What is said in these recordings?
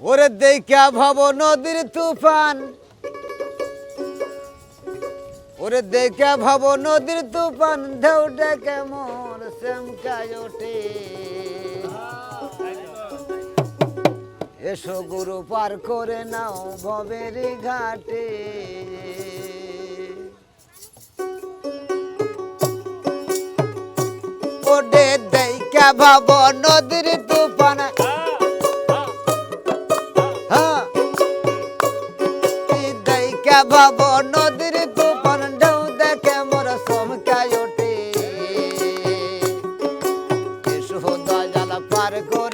ওরে দেখা ভব নদীর তুফান। ওরে দেখা ভব নদীর তুফান, ঢেউ ডেকে মোর শ্যামকায় ওঠে। এসো গুরু পার করে নাও ভবের ঘাটে। ওডে দেখা ভাব নদীর দেখা ভাব নদীর তুফান ঢেউ দেখে মোর সমকায় ওঠে দয়াল পার করে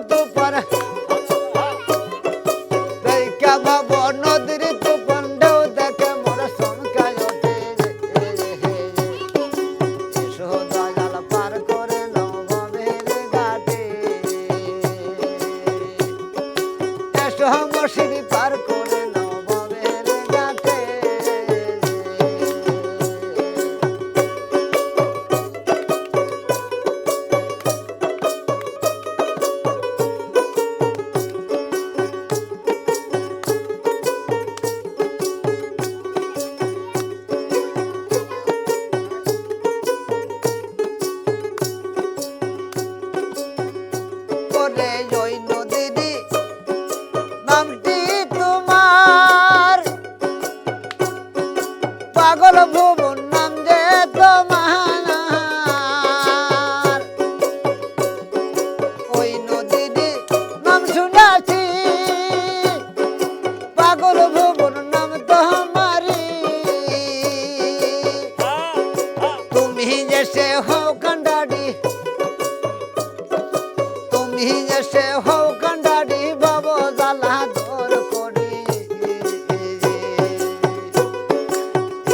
এসে হও কান্ডারি বাব জ্বালা দর করি।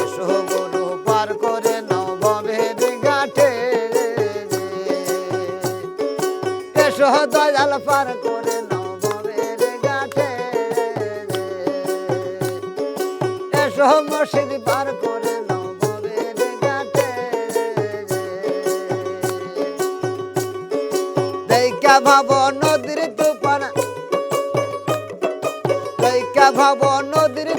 এসো গরু পার করে ভবের ঘাটে। এসো দয়াল পার করে ভবের ঘাটে। এসো মসজিদ পার দেখা ভাব নদীর তুফান। দেখা ভাব নদীর